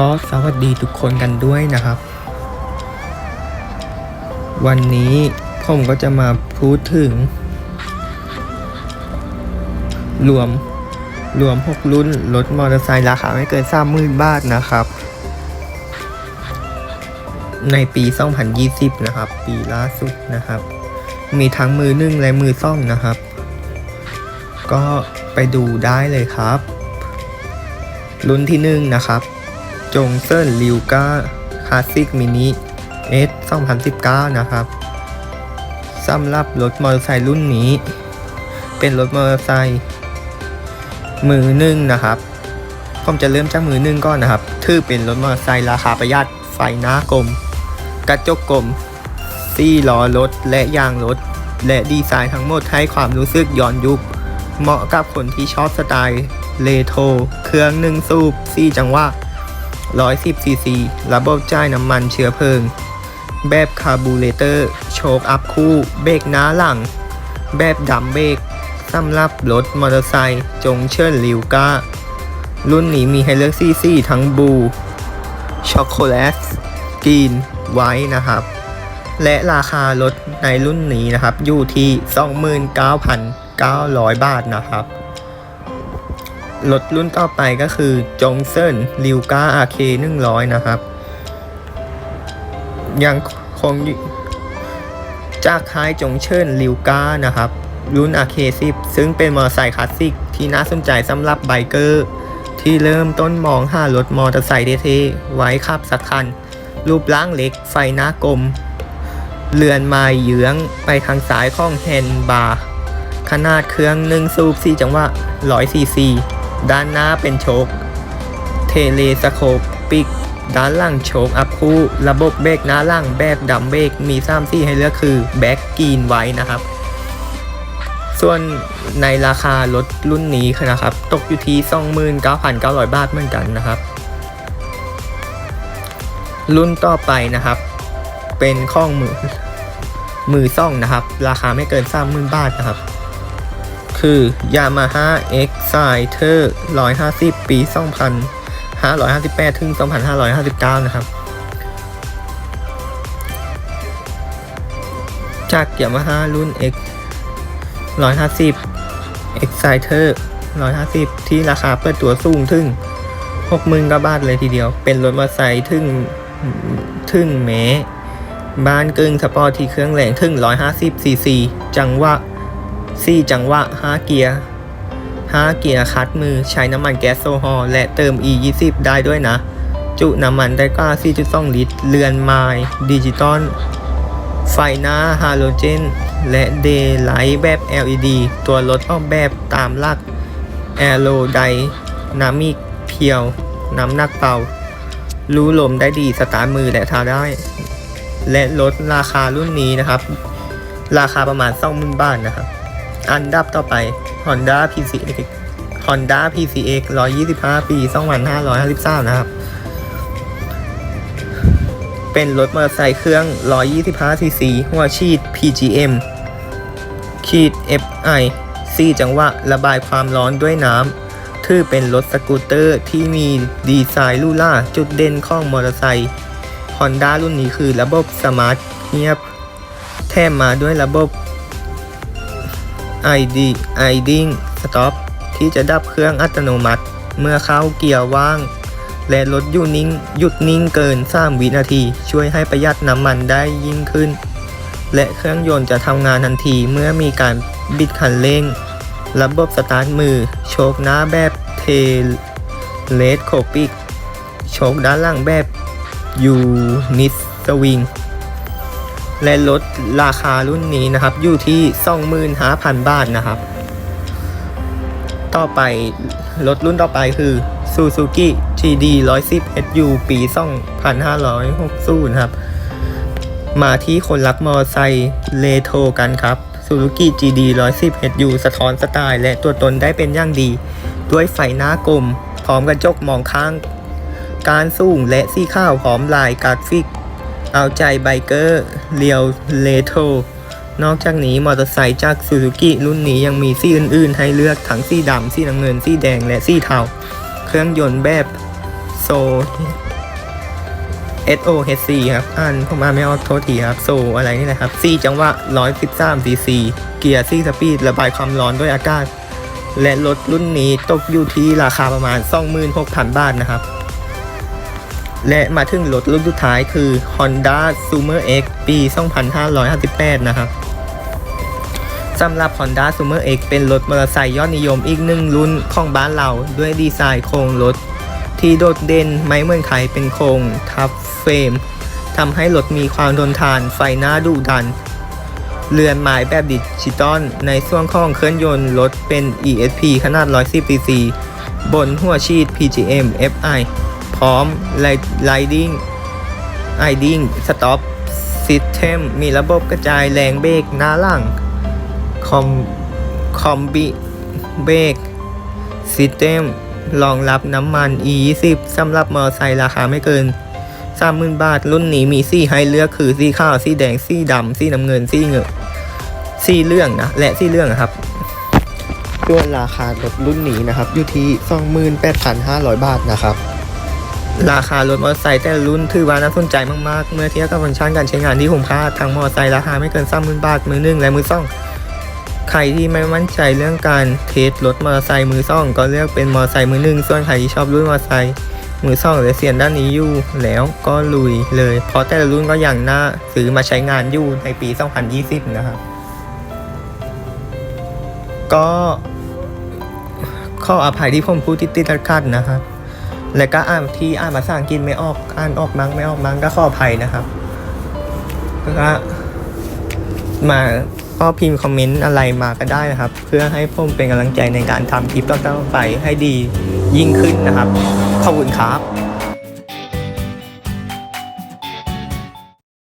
ก็สวัสดีทุกคนกันด้วยนะครับ วันนี้ผมก็จะมาพูดถึง รวมรวม 6 รุ่นรถมอเตอร์ไซค์ราคาไม่เกิน30,000บาทนะครับ ในปี 2020 นะครับ ปีล่าสุดนะครับ มีทั้งมือหนึ่งและมือซ่องนะครับ ก็ไปดูได้เลยครับ รุ่นที่หนึ่งนะครับ จงเซินลิวก้าคลาสสิกมินิเอส2019 นะครับสำหรับรถมอเตอร์ไซค์รุ่นนี้ เป็นรถมอเตอร์ไซค์มือหนึ่งนะครับผมจะเริ่มจากมือหนึ่งก่อนนะครับถือเป็นรถมอเตอร์ไซค์ราคาประหยัดไฟหน้ากลม กระจกกลมซี่ล้อรถและยางรถ และดีไซน์ทั้งหมดให้ความรู้สึกย้อนยุค เหมาะกับคนที่ชอบสไตล์เลโทรเครื่องหนึ่งสูบ4จังหวะ 110ซีซีระบบจ่ายน้ำมันเชื้อเพลิง แบบคาร์บูเรเตอร์ โชคอัพคู่ เบรกหน้าหลัง แบบดัมเบรกสำหรับรถมอเตอร์ไซค์จงเชิญลิวก้า รุ่นนี้มีให้เลือกซีซีทั้งบู ช็อกโกแลตกรีน ไว้นะครับ และราคารถในรุ่นนี้นะครับ อยู่ที่ 29,900 บาทนะครับ รถรุ่นต่อไปก็คือจงเซินลิวก้าอาเค100นะครับ ยังคงอยู่จากค่ายจงเชิญลิวก้านะครับ รุ่นอาเค10ซึ่งเป็นมอเตอร์ไซค์คลาสสิกที่น่าสนใจสำหรับไบเกอร์ ที่เริ่มต้นมองหารถมอเตอร์ไซค์เท่ๆไว้ขับสักคัน รูปร่างเล็กไฟหน้ากลม เรือนไม้เยื้องไปทางซ้ายของแฮนด์บาร์ขนาดเครื่องหนึ่งสูบ4จังหวะ100ซีซี ด้านหน้าเป็นโชคเทเลสโคปปิก ด้านหลังโชคอัพคู่ ระบบเบรกหน้าหลังแบบดัมเบรกมี3ซี่ให้เลือกคือแบ็กกรีนไว้นะครับ ส่วนในราคารถรุ่นนี้นะครับ ตกอยู่ที่ 29,900 บาทเหมือนกันนะครับ รุ่นต่อไปนะครับ เป็นข้องมือมือซ่องนะครับ ราคาไม่เกิน 30,000 บาทนะครับ คือ Yamaha Exciter 150 ปี 2558 ถึง 2559 นะครับ จาก Yamaha รุ่น X 150 Exciter 150 ที่ราคาเปิดตัวสูงถึง 60,000กว่าบาทเลยทีเดียว เป็นรถมอเตอร์ไซค์ถึงถึงแม้บ้านกึ่งสปอร์ตที่เครื่องแรงถึง 150ซีซีจังหวะ 4จังหวะ5เกียร์ 5 เกียร์คัดมือใช้น้ำมันแก๊สโซฮอลและเติม E 20 ได้ด้วยนะ จุน้ำมันได้กว่า4.2 ลิตร เรือนไม้ดิจิตอลไฟหน้าฮาโลเจน และเดย์ไลท์แบบ LED ตัวรถออกแบบตามหลักแอโรไดนามิกเพียว น้ำหนักเบารู้ลมได้ดีสตาร์มือและทาได้ และรถราคารุ่นนี้นะครับ ราคาประมาณ20,000บาทนะครับ อันดับต่อไป Honda PCX Honda PCX 125 ปี 2553 นะครับ เป็นรถมอเตอร์ไซค์เครื่อง 125 cc หัวฉีด PGM ขีด FI 4จังหวะระบายความร้อนด้วยน้ำถือเป็นรถสกูตเตอร์ที่มีดีไซน์ลู่ล่าจุดเด่นของมอเตอร์ไซค์ Honda รุ่นนี้คือระบบสมาร์ทเงียบ แถมมาด้วยระบบ ID iding stop ที่จะดับเครื่องอัตโนมัติ เมื่อเข้าเกียร์ว่าง และรถหยุดนิ่งหยุดนิ่งเกิน 3 วินาที ช่วยให้ประหยัดน้ำมันได้ยิ่งขึ้น และเครื่องยนต์จะทำงานทันทีเมื่อมีการบิดคันเร่ง ระบบสตาร์ทมือ โชคหน้าแบบเทเลสโคปิก โชคด้านหลังแบบยูนิสสวิง และลดราคารุ่นนี้นะครับ อยู่ที่ 25,000 บาทนะครับ ต่อไปรถรุ่นต่อไปคือ Suzuki GD 110 SU ปี 2560ครับ มาที่คนรักมอเตอร์ไซค์เลโทรกันครับ Suzuki GD 110 SU สะท้อนสไตล์และตัวตนได้เป็นอย่างดี ด้วยไฟหน้ากลม พร้อมกระจกมองข้าง การสูงและสีข้าวพร้อมลายกราฟิก เอาใจไบเกอร์เรียวเลโทนอกจากนี้มอเตอร์ไซค์จากซูซูกิรุ่นนี้ยังมีสีอื่น ๆ ให้เลือกทั้งสีดำสีน้ำเงินสีแดงและสีเทา เครื่องยนต์แบบโซ S O H C ครับ อ่านผมอ่านไม่ออกโทษทีครับ โซอะไรนี่นะครับ C จังหวะ113 cc เกียร์ C สปีดระบายความร้อนด้วยอากาศ และรถรุ่นนี้ตกอยู่ที่ราคาประมาณ 26,000 บาทนะครับ และมาถึงรถรุ่นสุดท้ายคือ Honda Summer X ปี 2558 นะครับสำหรับ Honda Summer X เป็นรถมอเตอร์ไซค์ยอดนิยมอีกหนึ่งรุ่นของบ้านเราด้วยดีไซน์โครงรถ ที่โดดเด่นไม่เหมือนใครเป็นโครงทับเฟรมทำให้รถมีความทนทานไฟหน้าดุดัน เรือนไม้แบบดิจิตอลในส่วนของเครื่องยนต์รถเป็น ESP ขนาด 110 cc บนหัวฉีด PGM FI พร้อม Riding Iding Stop System มีระบบกระจายแรงเบรกหน้าหลังคอมคอมบิเบรกซิสเต็มรองรับน้ำมัน E20 สำหรับมอเตอร์ไซค์ราคาไม่เกิน 30,000 บาท รุ่นนี้มีสีให้เลือกคือสีขาว สีแดง สีดำ สีน้ำเงิน สีเงินสีเหลืองนะ และสีเหลืองนะครับส่วนราคารถรุ่นนี้นะครับ อยู่ที่ 28,500 บาทนะครับ ราคารถมอเตอร์ไซค์แต่ละรุ่นถือว่าน่าสนใจมากๆ เมื่อเทียบกับฟังก์ชันการใช้งานที่คุ้มค่าทางมอเตอร์ไซค์ราคาไม่เกิน30,000บาทมือหนึ่งและมือสองใครที่ไม่มั่นใจเรื่องการเทสรถมอเตอร์ไซค์มือสองก็เลือกเป็นมอเตอร์ไซค์มือหนึ่งส่วนใครที่ชอบรุ่นมอเตอร์ไซค์มือสองหรือเสียนด้านนี้อยู่แล้วก็ลุยเลย เพราะแต่ละรุ่นก็อย่างน่าซื้อมาใช้งานอยู่ในปี 2020 นะครับก็ข้ออภัยที่ผมพูดติดติดขัดนะครับ และก็อ่านที่อ่านภาษาอังกฤษไม่ออกอ่านออกมั้งไม่ออกมั้งก็ขออภัยนะครับก็มาก็พิมพ์คอมเมนต์อะไรมาก็ได้นะครับ เพื่อให้ผมเป็นกำลังใจในการทำคลิปต่อๆไปให้ดียิ่งขึ้นนะครับ ขอบคุณครับ